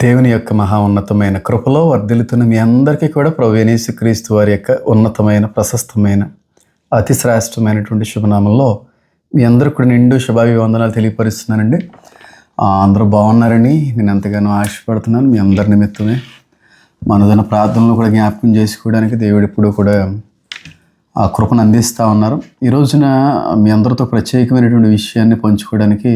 దేవుని యొక్క మహా ఉన్నతమైన కృపలో వర్ధిల్లుతున్న మీ అందరికీ కూడా ప్రవేణేశు క్రీస్తు వారి యొక్క ఉన్నతమైన ప్రశస్తమైన అతి శ్రేష్టమైనటువంటి శుభనామంలో మీ అందరూ కూడా నిండు శుభాభివందనాలు తెలియపరుస్తున్నానండి. అందరూ బాగున్నారని నేను ఎంతగానో ఆశపడుతున్నాను మీ అందరి నిమిత్తమే. మనదైన ప్రార్థనలు కూడా జ్ఞాపకం చేసుకోవడానికి దేవుడు ఎప్పుడూ కూడా ఆ కృపను అందిస్తూ ఉన్నారు. ఈ రోజున మీ అందరితో ప్రత్యేకమైనటువంటి విషయాన్ని పంచుకోవడానికి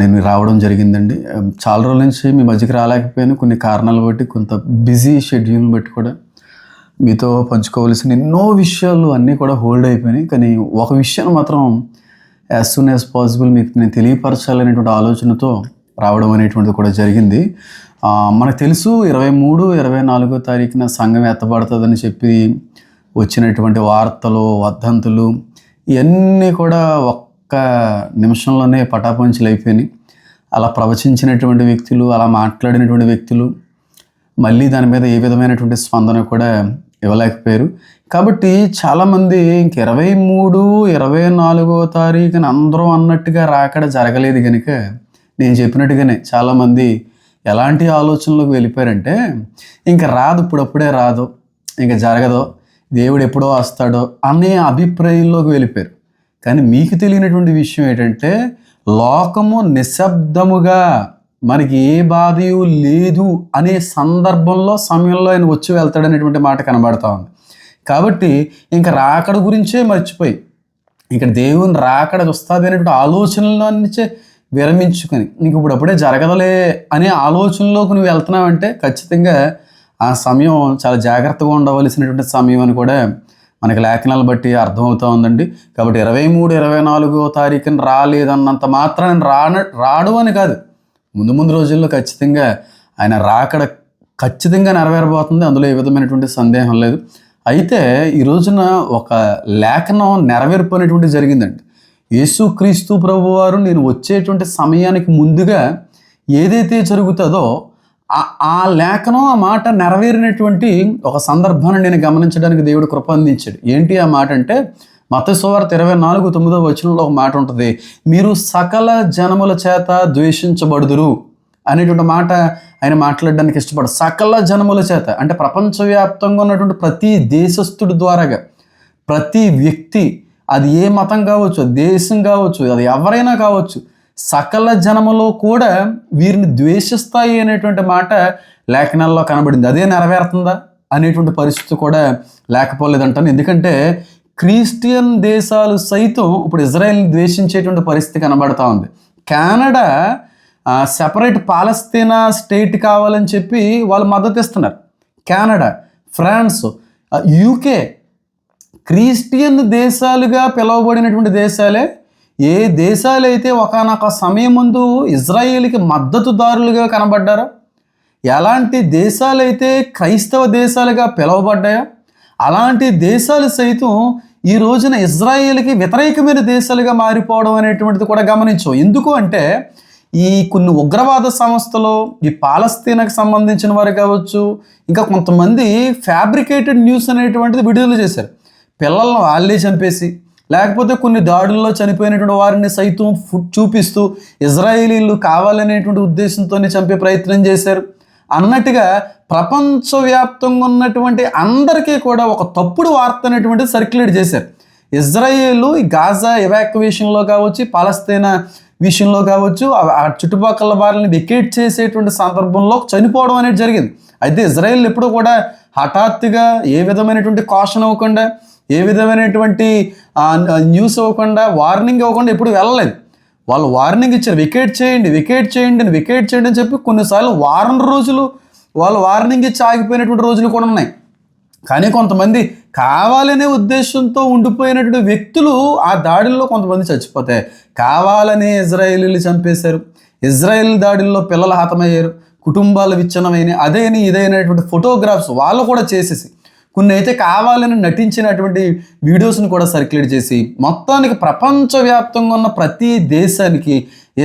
నేను రావడం జరిగిందండి. చాలా రోజుల నుంచి మీ మధ్యకి రాలేకపోయాను. కొన్ని కారణాలు బట్టి కొంత బిజీ షెడ్యూల్ బట్టి కూడా మీతో పంచుకోవలసిన ఎన్నో విషయాలు అన్నీ కూడా హోల్డ్ అయిపోయినాయి. కానీ ఒక విషయాన్ని మాత్రం యాజ్ సూన్ యాజ్ పాసిబుల్ మీకు నేను తెలియపరచాలనేటువంటి ఆలోచనతో రావడం అనేటువంటిది కూడా జరిగింది. మనకు తెలుసు ఇరవై మూడు ఇరవై నాలుగో తారీఖున సంఘం ఎత్తబడుతుందని చెప్పి వచ్చినటువంటి వార్తలు వద్దంతులు ఇవన్నీ కూడా ఒక్క నిమిషంలోనే పటాపంచులు అయిపోయినాయి. అలా ప్రవచించినటువంటి వ్యక్తులు అలా మాట్లాడినటువంటి వ్యక్తులు మళ్ళీ దాని మీద ఏ విధమైనటువంటి స్పందన కూడా ఇవ్వలేకపోయారు. కాబట్టి చాలామంది ఇంక ఇరవై మూడు ఇరవై నాలుగో తారీఖున అందరూ అన్నట్టుగా రాకడ జరగలేదు కనుక నేను చెప్పినట్టుగానే చాలామంది ఎలాంటి ఆలోచనలకు వెళ్ళిపోయారంటే ఇంకా రాదు ఇప్పుడప్పుడే రాదు ఇంకా జరగదు దేవుడు ఎప్పుడో వస్తాడో అనే అభిప్రాయంలోకి వెళ్ళిపోయారు. కానీ మీకు తెలియనటువంటి విషయం ఏంటంటే లోకము నిశ్శబ్దముగా మనకి ఏ బాధయు లేదు అనే సందర్భంలో సమయంలో ఆయన వచ్చి వెళ్తాడనేటువంటి మాట కనబడతా ఉంది. కాబట్టి ఇంకా రాకడ గురించే మర్చిపోయి ఇక్కడ దేవుని రాకడ వస్తుంది అనేటువంటి ఆలోచనలో నుంచే విరమించుకొని నీకు ఇప్పుడు అప్పుడే జరగదలే అనే ఆలోచనలోకి నువ్వు వెళ్తున్నావంటే ఖచ్చితంగా ఆ సమయం చాలా జాగ్రత్తగా ఉండవలసినటువంటి సమయం అని కూడా మనకి లేఖనాలు బట్టి అర్థమవుతూ ఉందండి. కాబట్టి ఇరవై మూడు ఇరవై నాలుగో తారీఖున రాలేదన్నంత మాత్రం రాన రాడు అని కాదు. ముందు ముందు రోజుల్లో ఖచ్చితంగా ఆయన రాకడ ఖచ్చితంగా నెరవేరబోతుంది. అందులో ఏ విధమైనటువంటి సందేహం లేదు. అయితే ఈ రోజున ఒక లేఖనం నెరవేర్పు అనేటువంటి జరిగిందండి. యేసుక్రీస్తు ప్రభువారు నేను వచ్చేటువంటి సమయానికి ముందుగా ఏదైతే జరుగుతుందో ఆ- ఆ లేఖనం ఆ మాట నెరవేరినటువంటి ఒక సందర్భాన్ని నేను గమనించడానికి దేవుడు కృప అందించాడు. ఏంటి ఆ మాట అంటే మతస్వార్త ఇరవై నాలుగు తొమ్మిదో వచనంలో ఒక మాట ఉంటుంది. మీరు సకల జనముల చేత ద్వేషించబడుదురు అనేటువంటి మాట ఆయన మాట్లాడడానికి ఇష్టపడు. సకల జనముల చేత అంటే ప్రపంచవ్యాప్తంగా ఉన్నటువంటి ప్రతి దేశస్థుడి ద్వారాగా ప్రతి వ్యక్తి అది ఏ మతం కావచ్చు దేశం కావచ్చు అది ఎవరైనా కావచ్చు సకల జనములో కూడా వీరిని ద్వేషిస్తాయి అనేటువంటి మాట లేఖనాల్లో కనబడింది. అదే నెరవేరుతుందా అనేటువంటి పరిస్థితి కూడా లేకపోలేదంటాను. ఎందుకంటే క్రిస్టియన్ దేశాలు సైతం ఇప్పుడు ఇజ్రాయెల్ని ద్వేషించేటువంటి పరిస్థితి కనబడతా ఉంది. కెనడా సెపరేట్ పాలస్తీనా స్టేట్ కావాలని చెప్పి వాళ్ళు మద్దతు ఇస్తున్నారు. కెనడా ఫ్రాన్స్ యూకే క్రిస్టియన్ దేశాలుగా పిలువబడినటువంటి దేశాలే ఏ దేశాలైతే ఒకనొక సమయం ముందు ఇజ్రాయేల్కి మద్దతుదారులుగా కనబడ్డారో ఎలాంటి దేశాలైతే క్రైస్తవ దేశాలుగా పిలువబడ్డాయో అలాంటి దేశాలు సైతం ఈ రోజున ఇజ్రాయేల్కి వ్యతిరేకమైన దేశాలుగా మారిపోవడం అనేటువంటిది కూడా గమనించాం. ఎందుకు అంటే ఈ కొన్ని ఉగ్రవాద సంస్థలు ఈ పాలస్తీనాకు సంబంధించిన వారు కావచ్చు ఇంకా కొంతమంది ఫ్యాబ్రికేటెడ్ న్యూస్ అనేటువంటిది విడుదల చేశారు. పిల్లలను వాళ్ళే చంపేసి లేకపోతే కొన్ని దాడుల్లో చనిపోయినటువంటి వారిని సైతం చూపిస్తూ ఇజ్రాయేలీలు కావాలనేటువంటి ఉద్దేశంతోనే చంపే ప్రయత్నం చేశారు. అన్నట్టుగా ప్రపంచవ్యాప్తంగా ఉన్నటువంటి అందరికీ కూడా ఒక తప్పుడు వార్త అనేటువంటిది సర్క్యులేట్ చేశారు. ఇజ్రాయేల్ ఈ గాజా ఎవాక్యువేషన్లో కావచ్చు పాలస్తీనా విషయంలో కావచ్చు ఆ- ఆ చుట్టుపక్కల వారిని వెకేట్ చేసేటువంటి సందర్భంలో చనిపోవడం అనేది జరిగింది. అయితే ఇజ్రాయెల్ ఎప్పుడు కూడా హఠాత్తుగా ఏ విధమైనటువంటి కాషన్ అవ్వకుండా ఏ విధమైనటువంటి న్యూస్ ఇవ్వకుండా వార్నింగ్ ఇవ్వకుండా ఎప్పుడు వెళ్ళలేదు. వాళ్ళు వార్నింగ్ ఇచ్చారు వికెట్ చేయండి వికెట్ చేయండి అని వికెట్ చేయండి అని చెప్పి కొన్నిసార్లు వారం రోజులు వాళ్ళు వార్నింగ్ ఇచ్చి ఆగిపోయినటువంటి రోజులు కూడా ఉన్నాయి. కానీ కొంతమంది కావాలనే ఉద్దేశంతో ఉండిపోయినటువంటి వ్యక్తులు ఆ దాడుల్లో కొంతమంది చచ్చిపోతాయి. కావాలనే ఇజ్రాయేలీలు చంపేశారు. ఇజ్రాయెల్ దాడుల్లో పిల్లలు హతమయ్యారు. కుటుంబాలు విచ్ఛిన్నమైన అదేని ఇదైనటువంటి ఫోటోగ్రాఫ్స్ వాళ్ళు కూడా చేసేసి కొన్ని అయితే కావాలని నటించినటువంటి వీడియోస్ని కూడా సర్క్యులేట్ చేసి మొత్తానికి ప్రపంచవ్యాప్తంగా ఉన్న ప్రతి దేశానికి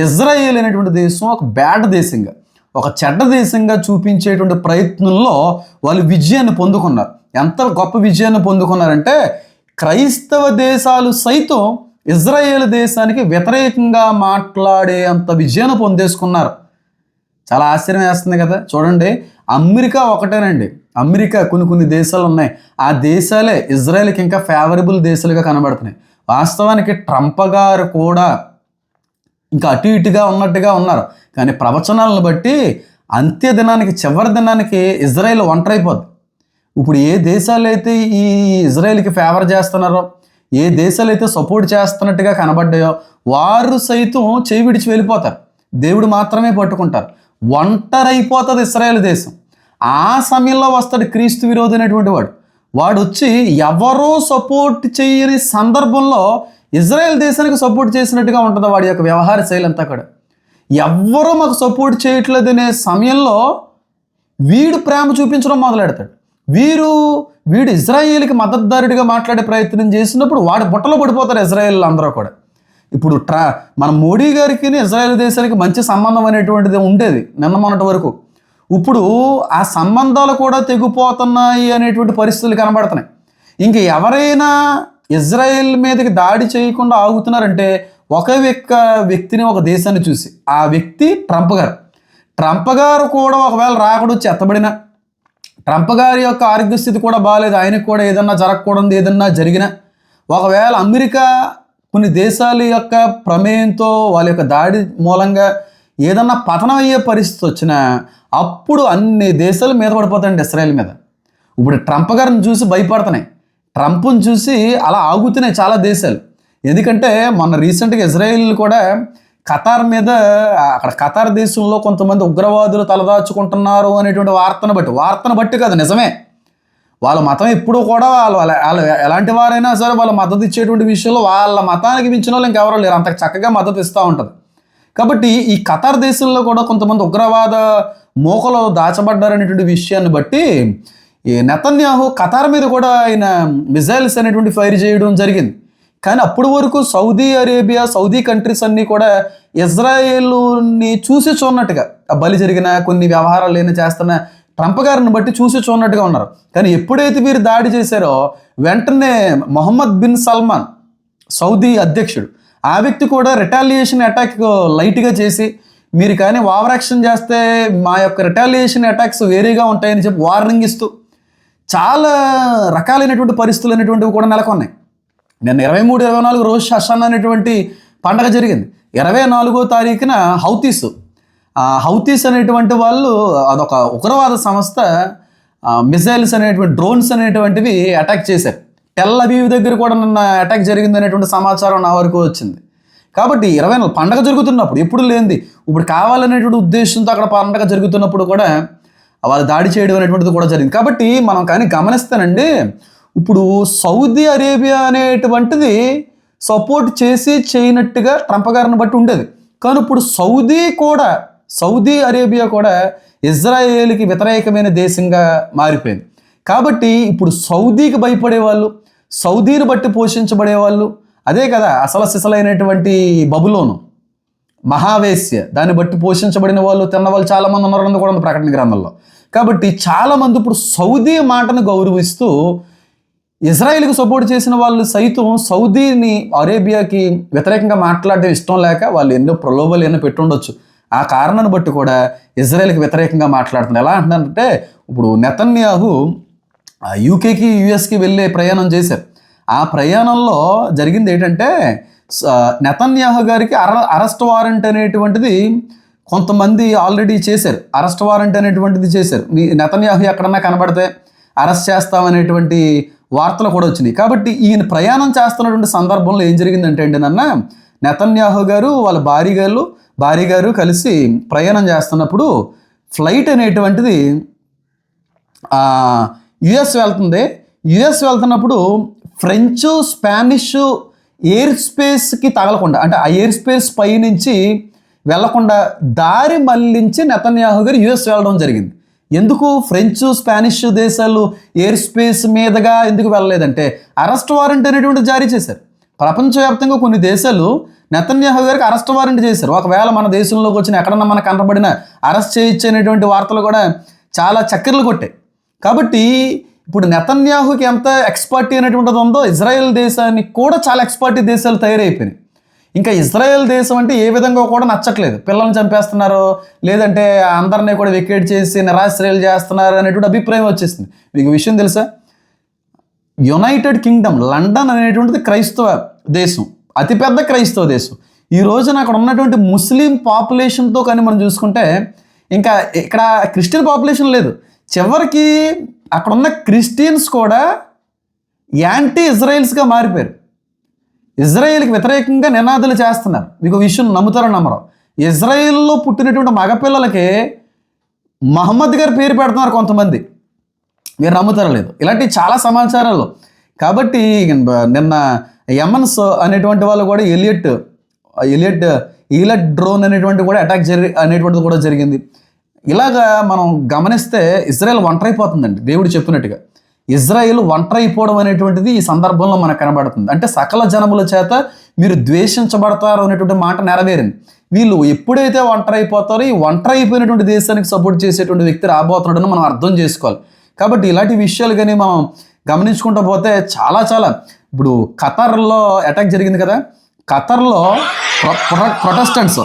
ఇజ్రాయేల్ అనేటువంటి దేశం ఒక బ్యాడ్ దేశంగా ఒక చెడ్డ దేశంగా చూపించేటువంటి ప్రయత్నంలో వాళ్ళు విజయాన్ని పొందుకున్నారు. ఎంత గొప్ప విజయాన్ని పొందుకున్నారంటే క్రైస్తవ దేశాలు సైతం ఇజ్రాయేల్ దేశానికి వ్యతిరేకంగా మాట్లాడే అంత విజయాన్ని పొందేసుకున్నారు. చాలా ఆశ్చర్యం వేస్తుంది కదా. చూడండి అమెరికా ఒకటేనండి. అమెరికా కొన్ని కొన్ని దేశాలు ఉన్నాయి. ఆ దేశాలే ఇజ్రాయెల్కి ఇంకా ఫేవరబుల్ దేశాలుగా కనబడుతున్నాయి. వాస్తవానికి ట్రంప్ గారు కూడా ఇంకా అటు ఇటుగా ఉన్నట్టుగా ఉన్నారు. కానీ ప్రవచనాలను బట్టి అంత్య దినానికి చివరి దినానికి ఇజ్రాయెల్ ఒంటరైపోద్ది. ఇప్పుడు ఏ దేశాలు అయితే ఈ ఇజ్రాయెల్కి ఫేవర్ చేస్తున్నారో ఏ దేశాలు అయితే సపోర్ట్ చేస్తున్నట్టుగా కనబడ్డాయో వారు సైతం చేయి విడిచి వెళ్ళిపోతారు. దేవుడు మాత్రమే పట్టుకుంటారు. ఒంటరైపోతుంది ఇస్రాయేల్ దేశం. ఆ సమయంలో వస్తాడు క్రీస్తు విరోధమైనటువంటి వాడు. వాడు వచ్చి ఎవరో సపోర్ట్ చేయని సందర్భంలో ఇజ్రాయెల్ దేశానికి సపోర్ట్ చేసినట్టుగా ఉంటుంది వాడి యొక్క వ్యవహార శైలి అంతా కూడా. ఎవ్వరూ మాకు సపోర్ట్ చేయట్లేదు అనే సమయంలో వీడు ప్రేమ చూపించడం మొదలెడతాడు. వీరు వీడు ఇజ్రాయేల్కి మద్దతుదారుడిగా మాట్లాడే ప్రయత్నం చేసినప్పుడు వాడు బుట్టలో పడిపోతారు ఇజ్రాయేల్ అందరూ కూడా. ఇప్పుడు ట్రా మన మోడీ గారికి ఇజ్రాయెల్ దేశానికి మంచి సంబంధం అనేటువంటిది ఉండేది నిన్న మొన్నటి వరకు. ఇప్పుడు ఆ సంబంధాలు కూడా తెగిపోతున్నాయి అనేటువంటి పరిస్థితులు కనబడుతున్నాయి. ఇంక ఎవరైనా ఇజ్రాయెల్ మీదకి దాడి చేయకుండా ఆగుతున్నారంటే ఒక వ్యక్తి వ్యక్తిని ఒక దేశాన్ని చూసి ఆ వ్యక్తి ట్రంప్ గారు. ట్రంప్ గారు కూడా ఒకవేళ రాకడొచ్చి ఎత్తబడిన ట్రంప్ గారి యొక్క ఆరోగ్య స్థితి కూడా బాగాలేదు ఆయనకు కూడా ఏదన్నా జరగకూడదు ఏదన్నా జరిగినా. ఒకవేళ అమెరికా కొన్ని దేశాల యొక్క ప్రమేయంతో వాళ్ళ యొక్క దాడి మూలంగా ఏదన్నా పతనం అయ్యే పరిస్థితి వచ్చినా అప్పుడు అన్ని దేశాలు మీద పడిపోతాయండి ఇస్రాయల్ మీద. ఇప్పుడు ట్రంప్ గారిని చూసి భయపడుతున్నాయి. ట్రంప్ని చూసి అలా ఆగుతున్నాయి చాలా దేశాలు. ఎందుకంటే మొన్న రీసెంట్గా ఇజ్రాయిల్ కూడా ఖతార్ మీద అక్కడ ఖతార్ దేశంలో కొంతమంది ఉగ్రవాదులు తలదాచుకుంటున్నారు అనేటువంటి వార్తను బట్టి వార్తను బట్టి కాదు నిజమే. వాళ్ళ మతం ఎప్పుడూ కూడా వాళ్ళు వాళ్ళ వాళ్ళు ఎలాంటి వారైనా సరే వాళ్ళ మద్దతు ఇచ్చేటువంటి విషయంలో వాళ్ళ మతానికి మించిన వాళ్ళు ఇంకెవరో లేరు. అంత చక్కగా మద్దతు ఇస్తూ ఉంటుంది. కాబట్టి ఈ ఖతార్ దేశంలో కూడా కొంతమంది ఉగ్రవాద మోకలు దాచబడ్డారనేటువంటి విషయాన్ని బట్టి ఈ నెతన్యాహు ఖతార్ మీద కూడా ఆయన మిజైల్స్ అనేటువంటి ఫైర్ చేయడం జరిగింది. కానీ అప్పటి వరకు సౌదీ అరేబియా సౌదీ కంట్రీస్ అన్నీ కూడా ఇజ్రాయేల్ని చూసి చూన్నట్టుగా బలి జరిగిన కొన్ని వ్యవహారాలు ఏమైనా చేస్తున్న ట్రంప్ గారిని బట్టి చూసి చూడనట్టుగా ఉన్నారు. కానీ ఎప్పుడైతే వీరు దాడి చేశారో వెంటనే మొహమ్మద్ బిన్ సల్మాన్ సౌదీ అధ్యక్షుడు ఆ వ్యక్తి కూడా రిటాలియేషన్ అటాక్ లైట్గా చేసి మీరు కానీ ఓవరాక్షన్ చేస్తే మా యొక్క రిటాలియేషన్ అటాక్స్ వేరేగా ఉంటాయని చెప్పి వార్నింగ్ ఇస్తూ చాలా రకాలైనటువంటి పరిస్థితులు అనేటువంటివి కూడా నెలకొన్నాయి. నిన్న ఇరవై మూడు ఇరవై నాలుగు రోజు హషన్ అనేటువంటి పండగ జరిగింది. ఇరవై నాలుగో తారీఖున హౌతీస్ హౌతీస్ అనేటువంటి వాళ్ళు అదొక ఉగ్రవాద సంస్థ మిసైల్స్ అనేటువంటి డ్రోన్స్ అనేటువంటివి అటాక్ చేశారు. టెల్ అవీవ్ దగ్గర కూడా నిన్న అటాక్ జరిగింది అనేటువంటి సమాచారం నా వరకు వచ్చింది. కాబట్టి ఇరవై నాలుగు పండగ జరుగుతున్నప్పుడు ఎప్పుడు లేనిది ఇప్పుడు కావాలనేటువంటి ఉద్దేశంతో అక్కడ పండగ జరుగుతున్నప్పుడు కూడా వాళ్ళు దాడి చేయడం అనేటువంటిది కూడా జరిగింది. కాబట్టి మనం కానీ గమనిస్తానండి ఇప్పుడు సౌదీ అరేబియా అనేటువంటిది సపోర్ట్ చేసి చేయనట్టుగా ట్రంప్ గారిని బట్టి ఉండేది. కానీ ఇప్పుడు సౌదీ కూడా సౌదీ అరేబియా కూడా ఇజ్రాయేల్కి వ్యతిరేకమైన దేశంగా మారిపోయింది. కాబట్టి ఇప్పుడు సౌదీకి భయపడే వాళ్ళు సౌదీని బట్టి పోషించబడే వాళ్ళు అదే కదా అసలు సిసలైనటువంటి బబులోను మహావేశ్య దాన్ని బట్టి పోషించబడిన వాళ్ళు తిన్న వాళ్ళు చాలామంది ఉన్నారని కూడా ఉంది ప్రకటన గ్రంథంలో. కాబట్టి చాలామంది ఇప్పుడు సౌదీ మాటను గౌరవిస్తూ ఇజ్రాయెల్కి సపోర్ట్ చేసిన వాళ్ళు సైతం సౌదీని అరేబియాకి వ్యతిరేకంగా మాట్లాడడం ఇష్టం లేక వాళ్ళు ఎన్నో ప్రలోభాలు ఎన్నో పెట్టుండొచ్చు. ఆ కారణాన్ని బట్టి కూడా ఇజ్రాయెల్కి వ్యతిరేకంగా మాట్లాడుతుంది ఎలా అంటున్నారంటే ఇప్పుడు నెతన్యాహు ఆ యూకేకి యుఎస్కి వెళ్ళే ప్రయాణం చేశారు. ఆ ప్రయాణంలో జరిగింది ఏంటంటే స- నెతన్యాహు గారికి అర అరెస్ట్ వారెంట్ అనేటువంటిది కొంతమంది ఆల్రెడీ చేశారు. అరెస్ట్ వారెంట్ అనేటువంటిది చేశారు. మీ నెతన్యాహు ఎక్కడన్నా కనబడితే అరెస్ట్ చేస్తామనేటువంటి వార్తలు కూడా వచ్చినాయి. కాబట్టి ఈయన ప్రయాణం చేస్తున్నటువంటి సందర్భంలో ఏం జరిగిందంటే అండి నన్న నెతన్యాహు గారు వాళ్ళ భార్య గారు భార్య గారు కలిసి ప్రయాణం చేస్తున్నప్పుడు ఫ్లైట్ అనేటువంటిది యుఎస్ వెళ్తుంది. యుఎస్ వెళ్తున్నప్పుడు ఫ్రెంచ్ స్పానిష్ ఎయిర్ స్పేస్కి తగలకుండా అంటే ఆ ఎయిర్ స్పేస్ పై నుంచి వెళ్ళకుండా దారి మళ్ళించి నెతన్యాహు గారు యుఎస్ వెళ్ళడం జరిగింది. ఎందుకు? ఫ్రెంచ్ స్పానిష్ దేశాలు ఎయిర్ స్పేస్ మీదుగా ఎందుకు వెళ్ళలేదంటే అరెస్ట్ వారెంట్ అనేటువంటిది జారీ చేశారు. ప్రపంచవ్యాప్తంగా కొన్ని దేశాలు నెతన్యాహు గారికి అరెస్ట్ వారెంట్ చేశారు. ఒకవేళ మన దేశంలోకి వచ్చిన ఎక్కడన్నా మనకు కనబడిన అరెస్ట్ చేయొచ్చు అనేటువంటి వార్తలు కూడా చాలా చక్కెరలు కొట్టాయి. కాబట్టి ఇప్పుడు నెతన్యాహుకి ఎంత ఎక్స్పర్టీ అనేటువంటిది ఉందో ఇజ్రాయెల్ దేశానికి కూడా చాలా ఎక్స్పర్టీ దేశాలు తయారైపోయినాయి. ఇంకా ఇజ్రాయెల్ దేశం అంటే ఏ విధంగా కూడా నచ్చట్లేదు. పిల్లల్ని చంపేస్తున్నారు లేదంటే అందరినీ కూడా వికెట్ చేసి నిరాశ్రయాలు చేస్తున్నారు అనేటువంటి అభిప్రాయం వచ్చేసింది. మీకు విషయం తెలుసా? యునైటెడ్ కింగ్డమ్ లండన్ అనేటువంటిది క్రైస్తవ దేశం అతిపెద్ద క్రైస్తవ దేశం. ఈ రోజున అక్కడ ఉన్నటువంటి ముస్లిం పాపులేషన్తో కానీ మనం చూసుకుంటే ఇంకా ఇక్కడ క్రిస్టియన్ పాపులేషన్ లేదు. చివరికి అక్కడ ఉన్న క్రిస్టియన్స్ కూడా యాంటీ ఇజ్రాయిల్స్గా మారిపోయారు. ఇజ్రాయిల్కి వ్యతిరేకంగా నినాదులు చేస్తున్నారు. మీకు విషయం నమ్ముతారో నమ్మరు. ఇజ్రాయిల్లో పుట్టినటువంటి మగపిల్లలకి మహమ్మద్ గారి పేరు పెడుతున్నారు కొంతమంది. మీరు నమ్ముతారా లేదు. ఇలాంటి చాలా సమాచారాలు. కాబట్టి నిన్న ఎమన్స్ అనేటువంటి వాళ్ళు కూడా ఎలియట్ ఎలియట్ ఈలట్ డ్రోన్ అనేటువంటి కూడా అటాక్ జరి అనేటువంటిది కూడా జరిగింది. ఇలాగా మనం గమనిస్తే ఇజ్రాయెల్ ఒంటరైపోతుందండి దేవుడు చెప్పినట్టుగా. ఇజ్రాయెల్ ఒంటరైపోవడం అనేటువంటిది ఈ సందర్భంలో మనకు కనబడుతుంది. అంటే సకల జనముల చేత మీరు ద్వేషించబడతారు అనేటువంటి మాట నెరవేరింది. వీళ్ళు ఎప్పుడైతే ఒంటరైపోతారో ఈ ఒంటరైపోయినటువంటి దేశానికి సపోర్ట్ చేసేటువంటి వ్యక్తి రాబోతున్నాడని మనం అర్థం చేసుకోవాలి. కాబట్టి ఇలాంటి విషయాలు కానీ మనం గమనించుకుంటూ పోతే చాలా చాలా. ఇప్పుడు ఖతర్లో అటాక్ జరిగింది కదా. ఖతర్లో ప్రొటెస్టెంట్స్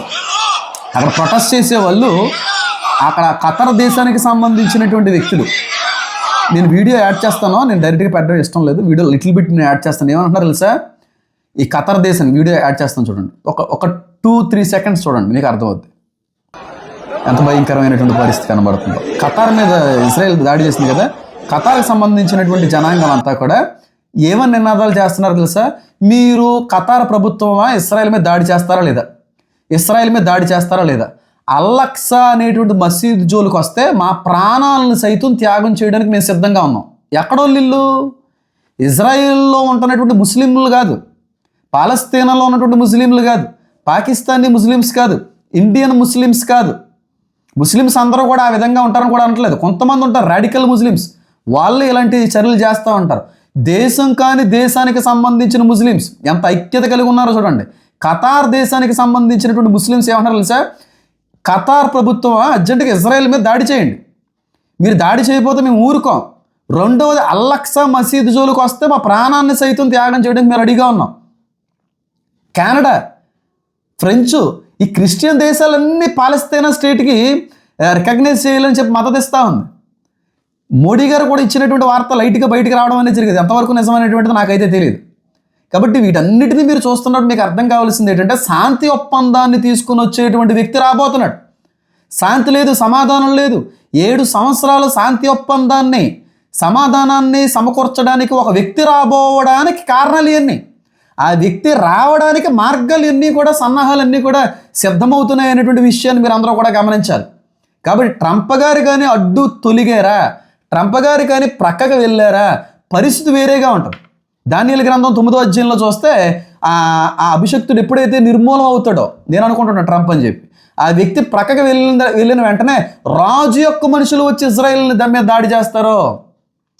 అక్కడ ప్రొటెస్ట్ చేసే వాళ్ళు అక్కడ ఖతర్ దేశానికి సంబంధించినటువంటి వ్యక్తులు. నేను వీడియో యాడ్ చేస్తాను. నేను డైరెక్ట్గా పెట్టడం ఇష్టం లేదు. వీడియో లిటిల్ బిట్ నేను యాడ్ చేస్తాను. ఏమంటున్నారు తెలుసా? ఈ ఖతర్ దేశాన్ని వీడియో యాడ్ చేస్తాను చూడండి. ఒక ఒక టూ త్రీ సెకండ్స్ చూడండి. మీకు అర్థమవుద్ది. ఎంత భయంకరమైనటువంటి పరిస్థితి కనబడుతుందో. ఖతార్ మీద ఇస్రాయెల్ దాడి చేసింది కదా ఖతార్కి సంబంధించినటువంటి జనాంగం అంతా కూడా ఏమని నినాదాలు చేస్తున్నారు తెలుసా? మీరు ఖతార్ ప్రభుత్వమా ఇస్రాయెల్ మీద దాడి చేస్తారా లేదా? ఇస్రాయెల్ మీద దాడి చేస్తారా లేదా? అల్లక్సా అనేటువంటి మసీద్ జోలికి వస్తే మా ప్రాణాలను సైతం త్యాగం చేయడానికి మేము సిద్ధంగా ఉన్నాం. ఎక్కడో ఇల్లు ఇజ్రాయిల్లో ఉంటున్నటువంటి ముస్లింలు కాదు. పాలస్తీనాలో ఉన్నటువంటి ముస్లింలు కాదు. పాకిస్తానీ ముస్లిమ్స్ కాదు. ఇండియన్ ముస్లిమ్స్ కాదు. ముస్లిమ్స్ అందరూ కూడా ఆ విధంగా ఉంటారని కూడా అనట్లేదు. కొంతమంది ఉంటారు రాడికల్ ముస్లిమ్స్. వాళ్ళు ఇలాంటి చర్యలు చేస్తూ ఉంటారు. దేశం కాని దేశానికి సంబంధించిన ముస్లిమ్స్ ఎంత ఐక్యత కలిగి ఉన్నారో చూడండి. ఖతార్ దేశానికి సంబంధించినటువంటి ముస్లిమ్స్ ఏమంటారు తెలుసా? ఖతార్ ప్రభుత్వం అర్జెంటుగా ఇజ్రాయెల్ మీద దాడి చేయండి. మీరు దాడి చేయకపోతే మేము ఊరుకోం. రెండవది అల్లక్సా మసీదు జోలికి వస్తే మా ప్రాణాన్ని సైతం త్యాగం చేయడానికి మేము రెడీగా ఉన్నాం. కెనడా ఫ్రెంచ్ ఈ క్రిస్టియన్ దేశాలన్నీ పాలస్తీనా స్టేట్కి రికగ్నైజ్ చేయాలని చెప్పి మద్దతు ఇస్తూ ఉంది. మోడీ గారు కూడా ఇచ్చినటువంటి వార్త లైట్గా బయటకు రావడం అనేది జరిగింది. ఎంతవరకు నిజమైనటువంటిది నాకైతే తెలియదు. కాబట్టి వీటన్నిటిని మీరు చూస్తున్నప్పుడు మీకు అర్థం కావాల్సింది ఏంటంటే శాంతి ఒప్పందాన్ని తీసుకుని వచ్చేటువంటి వ్యక్తి రాబోతున్నాడు. శాంతి లేదు సమాధానం లేదు. ఏడు సంవత్సరాల శాంతి ఒప్పందాన్ని సమాధానాన్ని సమకూర్చడానికి ఒక వ్యక్తి రాబోవడానికి కారణాలు ఇవన్నీ. ఆ వ్యక్తి రావడానికి మార్గాలు అన్నీ కూడా సన్నాహాలన్నీ కూడా సిద్ధమవుతున్నాయి అనేటువంటి విషయాన్ని మీరు అందరూ కూడా గమనించాలి. కాబట్టి ట్రంప్ గారు కానీ అడ్డు తొలిగారా? ట్రంప్ గారు కానీ ప్రక్కకు వెళ్ళారా? పరిస్థితి వేరేగా ఉంటుంది. దానియల గ్రంథం తొమ్మిదో అధ్యాయంలో చూస్తే ఆ అభిషక్తుడు ఎప్పుడైతే నిర్మూలం అవుతాడో నేను అనుకుంటున్నాను ట్రంప్ అని చెప్పి ఆ వ్యక్తి ప్రక్కకు వెళ్ళిన వెళ్ళిన వెంటనే రాజు యొక్క మనుషులు వచ్చి ఇజ్రాయెల్ని దాని మీద దాడి చేస్తారో?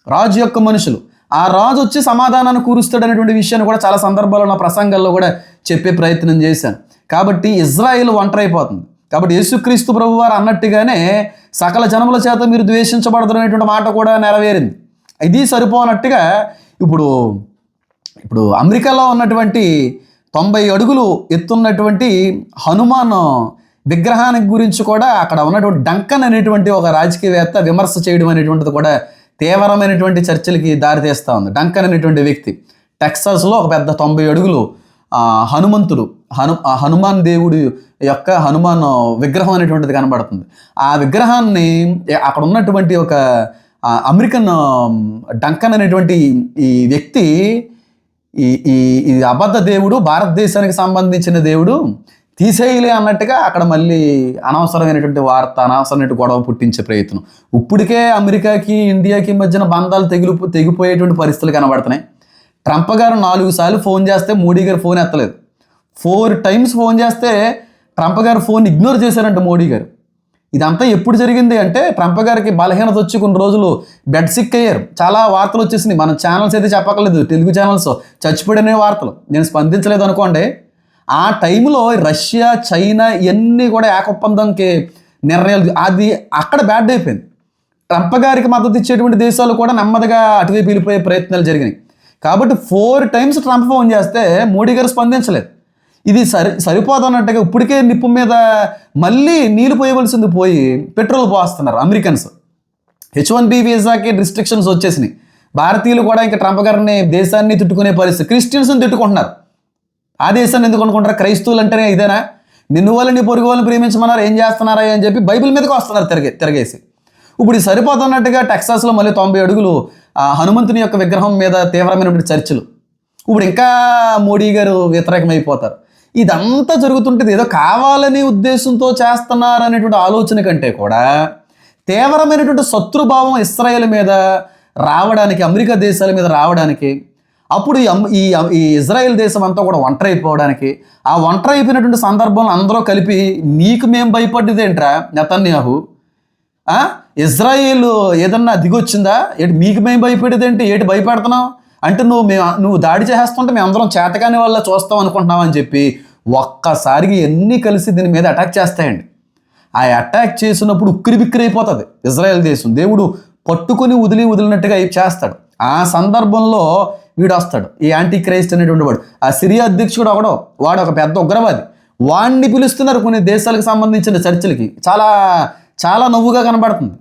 రాజు యొక్క మనుషులు. ఆ రాజు వచ్చి సమాధానాన్ని కూరుస్తాడు అనేటువంటి విషయాన్ని కూడా చాలా సందర్భాల్లో నా ప్రసంగాల్లో కూడా చెప్పే ప్రయత్నం చేశాను. కాబట్టి ఇజ్రాయిల్ ఒంటరైపోతుంది. కాబట్టి యేసుక్రీస్తు ప్రభు వారు అన్నట్టుగానే సకల జనముల చేత మీరు ద్వేషించబడదు అనేటువంటి మాట కూడా నెరవేరింది. ఇది సరిపోనట్టుగా ఇప్పుడు ఇప్పుడు అమెరికాలో ఉన్నటువంటి తొంభై అడుగులు ఎత్తున్నటువంటి హనుమాన్ విగ్రహానికి గురించి కూడా అక్కడ ఉన్నటువంటి డంకన్ అనేటువంటి ఒక రాజకీయవేత్త విమర్శ చేయడం అనేటువంటిది కూడా తీవ్రమైనటువంటి చర్చలకి దారితీస్తూ ఉంది. డంకన్ అనేటువంటి వ్యక్తి. టెక్సాస్లో ఒక పెద్ద తొంభై అడుగులు హనుమంతుడు హను హనుమాన్ దేవుడి యొక్క హనుమాన్ విగ్రహం అనేటువంటిది కనబడుతుంది. ఆ విగ్రహాన్ని అక్కడ ఉన్నటువంటి ఒక అమెరికన్ డంకన్ అనేటువంటి ఈ వ్యక్తి ఈ ఈ అబద్ధ దేవుడు భారతదేశానికి సంబంధించిన దేవుడు తీసేయలే అన్నట్టుగా అక్కడ మళ్ళీ అనవసరమైనటువంటి వార్త అనవసరమైన గొడవ పుట్టించే ప్రయత్నం. ఇప్పటికే అమెరికాకి ఇండియాకి మధ్యన బంధాలు తెగిలి తెగిపోయేటువంటి పరిస్థితులు కనబడుతున్నాయి. ట్రంప్ గారు నాలుగు సార్లు ఫోన్ చేస్తే మోడీ గారు ఫోన్ ఎత్తలేదు. ఫోర్ టైమ్స్ ఫోన్ చేస్తే ట్రంప్ గారు ఫోన్ ఇగ్నోర్ చేశారంట మోడీ గారు. ఇదంతా ఎప్పుడు జరిగింది అంటే ట్రంప్ గారికి బలహీనత వచ్చి కొన్ని రోజులు బెడ్ సిక్ అయ్యారు. చాలా వార్తలు వచ్చేసినాయి. మన ఛానల్స్ అయితే చెప్పక్కర్లేదు. తెలుగు ఛానల్స్ చచ్చిపోయిన వార్తలు. నేను స్పందించలేదు అనుకోండి. ఆ టైంలో రష్యా చైనా ఇవన్నీ కూడా ఏకొప్పందంకి నిర్ణయాలు అది అక్కడ బ్యాడ్ అయిపోయింది. ట్రంప్ గారికి మద్దతు ఇచ్చేటువంటి దేశాలు కూడా నెమ్మదిగా అటువైపు వెళ్ళిపోయే ప్రయత్నాలు జరిగినాయి. కాబట్టి ఫోర్ టైమ్స్ ట్రంప్ ఫోన్ చేస్తే మోడీ గారు స్పందించలేదు. ఇది సరి సరిపోదన్నట్టుగా ఇప్పటికే నిప్పు మీద మళ్ళీ నీళ్ళు పోయవలసింది పోయి పెట్రోల్ పోస్తున్నారు అమెరికన్స్. హెచ్ వన్ బి వీసాకి రిస్ట్రిక్షన్స్ వచ్చేసినాయి. భారతీయులు కూడా ఇంకా ట్రంప్ గారిని దేశాన్ని తిట్టుకునే పరిస్థితి క్రిస్టియన్స్ని తిట్టుకుంటున్నారు. ఆ దేశాన్ని ఎందుకు అనుకుంటారు? క్రైస్తవులు అంటేనే ఇదేనా? నిన్ను వాళ్ళని నీ పొరుగు వాళ్ళని ప్రేమించమన్నారు ఏం చేస్తున్నారా అని చెప్పి బైబిల్ మీదకి వస్తున్నారు తిరగే తిరగేసి. ఇప్పుడు ఇది సరిపోతున్నట్టుగా టెక్సాస్లో మళ్ళీ తొంభై అడుగులు ఆ హనుమంతుని యొక్క విగ్రహం మీద తీవ్రమైనటువంటి చర్చలు. ఇప్పుడు ఇంకా మోడీ గారు వ్యతిరేకమైపోతారు. ఇదంతా జరుగుతుంటుంది. ఏదో కావాలనే ఉద్దేశంతో చేస్తున్నారు అనేటువంటి ఆలోచన కంటే కూడా తీవ్రమైనటువంటి శత్రుభావం ఇస్రాయేల్ మీద రావడానికి అమెరికా దేశాల మీద రావడానికి అప్పుడు ఈ ఈ ఇజ్రాయెల్ దేశం అంతా కూడా ఒంటరి అయిపోవడానికి ఆ ఒంటరి అయిపోయినటువంటి సందర్భంలో అందరూ కలిపి నీకు మేము భయపడ్డది ఏంట్రా నెతన్యాహు? ఇజ్రాయేల్ ఏదన్నా దిగొచ్చిందా? ఏంటి మీకు మేము భయపడేది ఏంటి? భయపెడుతున్నావు? అంటే నువ్వు మేము నువ్వు దాడి చేస్తుంటే మేము అందరం చేతకాని వల్ల చూస్తాం అనుకుంటున్నాం అని చెప్పి ఒక్కసారికి ఎన్ని కలిసి దీని మీద అటాక్ చేస్తాయండి. ఆ అటాక్ చేసినప్పుడు ఉక్కిరి బిక్కిరి అయిపోతుంది ఇజ్రాయెల్ దేశం. దేవుడు పట్టుకొని వదిలి వదిలినట్టుగా చేస్తాడు. ఆ సందర్భంలో వీడు వస్తాడు. ఈ యాంటీ క్రైస్ట్ అనేటువంటి వాడు. ఆ సిరియా అధ్యక్షుడు ఒకడో వాడు ఒక పెద్ద ఉగ్రవాది. వాడిని పిలుస్తున్నారు కొన్ని దేశాలకు సంబంధించిన చర్చలకి. చాలా చాలా నవ్వుగా కనబడుతుంది.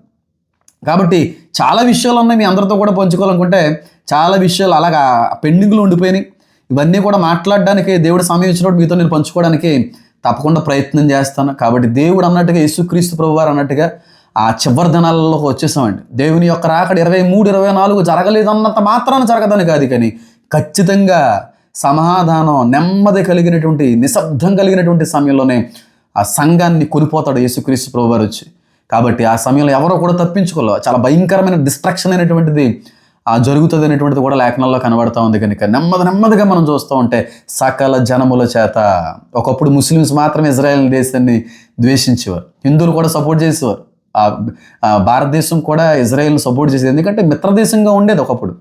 కాబట్టి చాలా విషయాలు ఉన్నాయి మీ అందరితో కూడా పంచుకోవాలనుకుంటే చాలా విషయాలు అలాగా పెండింగ్లు ఉండిపోయినాయి. ఇవన్నీ కూడా మాట్లాడడానికి దేవుడు సమయం ఇచ్చినప్పుడు మీతో నేను పంచుకోవడానికి తప్పకుండా ప్రయత్నం చేస్తాను. కాబట్టి దేవుడు అన్నట్టుగా యేసుక్రీస్తు ప్రభువారు అన్నట్టుగా ఆ చివరి దినాలలోకి వచ్చేసామండి. దేవుని యొక్క రాకడ ఇరవై మూడు ఇరవై నాలుగు జరగలేదన్నంత మాత్రాన జరగదని కాదు కానీ ఖచ్చితంగా సమాధానం నెమ్మది కలిగినటువంటి నిశ్శబ్దం కలిగినటువంటి సమయంలోనే ఆ సంఘాన్ని కొనిపోతాడు యేసుక్రీస్తు ప్రభు వారు వచ్చి. కాబట్టి ఆ సమయంలో ఎవరో కూడా తప్పించుకోలేదు చాలా భయంకరమైన డిస్ట్రక్షన్ అనేటువంటిది ఆ జరుగుతుంది అనేటువంటిది కూడా లేఖనాల్లో కనబడతా ఉంది కనుక నెమ్మది నెమ్మదిగా మనం చూస్తూ ఉంటే సకల జనముల చేత ఒకప్పుడు ముస్లిమ్స్ మాత్రమే ఇజ్రాయెల్ దేశాన్ని ద్వేషించేవారు. హిందువులు కూడా సపోర్ట్ చేసేవారు. భారతదేశం కూడా ఇజ్రాయెల్ని సపోర్ట్ చేసేది. ఎందుకంటే మిత్రదేశంగా ఉండేది ఒకప్పుడు.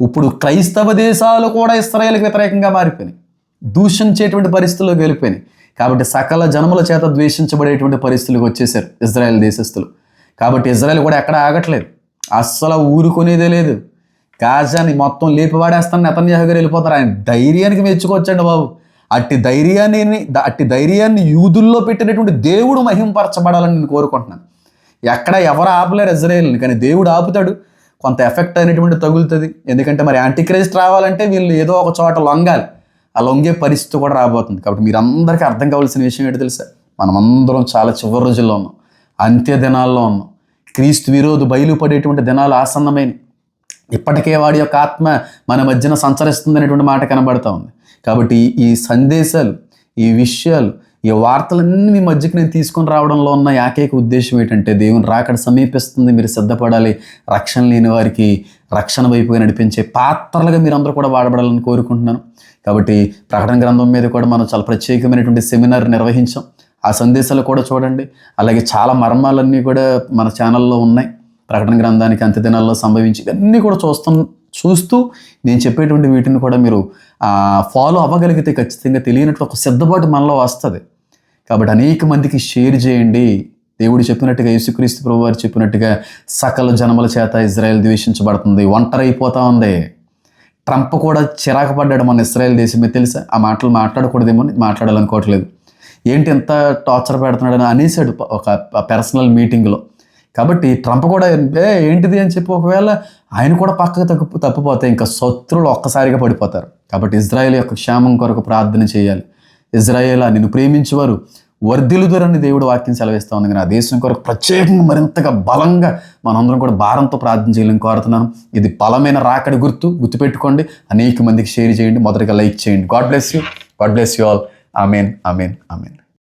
ఇప్పుడు క్రైస్తవ దేశాలు కూడా ఇస్రాయేల్కి వ్యతిరేకంగా మారిపోయినాయి. దూషించేటువంటి పరిస్థితుల్లోకి వెళ్ళిపోయినాయి. కాబట్టి సకల జనముల చేత ద్వేషించబడేటువంటి పరిస్థితులకు వచ్చేసారు ఇజ్రాయెల్ దేశస్తులు కాబట్టి ఇజ్రాయెల్ కూడా ఎక్కడ ఆగట్లేదు. అస్సలు ఊరుకునేదే లేదు. గాజాని మొత్తం లేపివాడేస్తాను నెతన్యాహు గారు వెళ్ళిపోతారు. ఆయన ధైర్యానికి మెచ్చుకోవచ్చండి బాబు. అట్టి ధైర్యాన్ని అట్టి ధైర్యాన్ని యూదుల్లో పెట్టినటువంటి దేవుడు మహింపరచబడాలని నేను కోరుకుంటున్నాను. ఎక్కడ ఎవరు ఆపలేరు ఇజ్రాయేల్ని కానీ దేవుడు ఆపుతాడు. కొంత ఎఫెక్ట్ అయినటువంటి తగులుతుంది. ఎందుకంటే మరి యాంటీక్రైస్ట్ రావాలంటే వీళ్ళు ఏదో ఒక చోట లొంగాలి. ఆ లొంగే పరిస్థితి కూడా రాబోతుంది. కాబట్టి మీరు అందరికీ అర్థం కావాల్సిన విషయం ఏంటి తెలుసా? మనమందరం చాలా చివరి రోజుల్లో ఉన్నాం. అంత్య దినాల్లో ఉన్నాం. క్రీస్తు విరోధు బయలుపడేటువంటి దినాలు ఆసన్నమైన ఇప్పటికే వాడి యొక్క ఆత్మ మన మధ్యన సంచరిస్తుంది అనేటువంటి మాట కనబడతా ఉంది. కాబట్టి ఈ సందేశాలు ఈ విషయాలు ఈ వార్తలన్నీ మీ మధ్యకి నేను తీసుకొని రావడంలో ఉన్న ఏకైక ఉద్దేశం ఏంటంటే దేవుని రాకడ సమీపిస్తుంది మీరు సిద్ధపడాలి రక్షణ లేని వారికి రక్షణ వైపుగా నడిపించే పాత్రలుగా మీరు అందరూ కూడా వాడబడాలని కోరుకుంటున్నాను. కాబట్టి ప్రకటన గ్రంథం మీద కూడా మనం చాలా ప్రత్యేకమైనటువంటి సెమినార్ నిర్వహించాం. ఆ సందేశాలు కూడా చూడండి. అలాగే చాలా మర్మాలన్నీ కూడా మన ఛానల్లో ఉన్నాయి. ప్రకటన గ్రంథానికి అంత్య దినాల్లో సంభవించి ఇవన్నీ కూడా చూస్తూ చూస్తూ నేను చెప్పేటువంటి వీటిని కూడా మీరు ఫాలో అవ్వగలిగితే ఖచ్చితంగా తెలియనట్లు ఒక సిద్ధపాటు మనలో వస్తుంది. కాబట్టి అనేక మందికి షేర్ చేయండి. దేవుడు చెప్పినట్టుగా యేసుక్రీస్తు ప్రభు వారు చెప్పినట్టుగా సకల జనముల చేత ఇజ్రాయెల్ ద్వేషించబడుతుంది. ఒంటరి అయిపోతా ఉంది. ట్రంప్ కూడా చిరాకు పడ్డాడు మన ఇస్రాయెల్ దేశం మీద. తెలుసా? ఆ మాటలు మాట్లాడకూడదేమో మాట్లాడాలనుకోవట్లేదు. ఏంటి ఎంత టార్చర్ పెడుతున్నాడని అనేసాడు ఒక పర్సనల్ మీటింగ్లో. కాబట్టి ట్రంప్ కూడా ఏంటిది? అని చెప్పి ఒకవేళ ఆయన కూడా పక్కకు తప్పు తప్పిపోతే ఇంకా శత్రువులు ఒక్కసారిగా పడిపోతారు. కాబట్టి ఇజ్రాయెల్ యొక్క క్షేమం కొరకు ప్రార్థన చేయాలి. ఇజ్రాయేల్ నిన్ను ప్రేమించేవారు వర్ధిలుదురని దేవుడు వాక్యం సెలవిస్తూ ఉంది. నా ఆ దేశం కొరకు ప్రత్యేకంగా మరింతగా బలంగా మనందరం కూడా భారంతో ప్రార్థన చేయాలని కోరుతున్నాను. ఇది బలమైన రాకడి గుర్తు. గుర్తుపెట్టుకోండి. అనేక మందికి షేర్ చేయండి. మొదటగా లైక్ చేయండి. God bless you. God bless you all. Amen. Amen. Amen.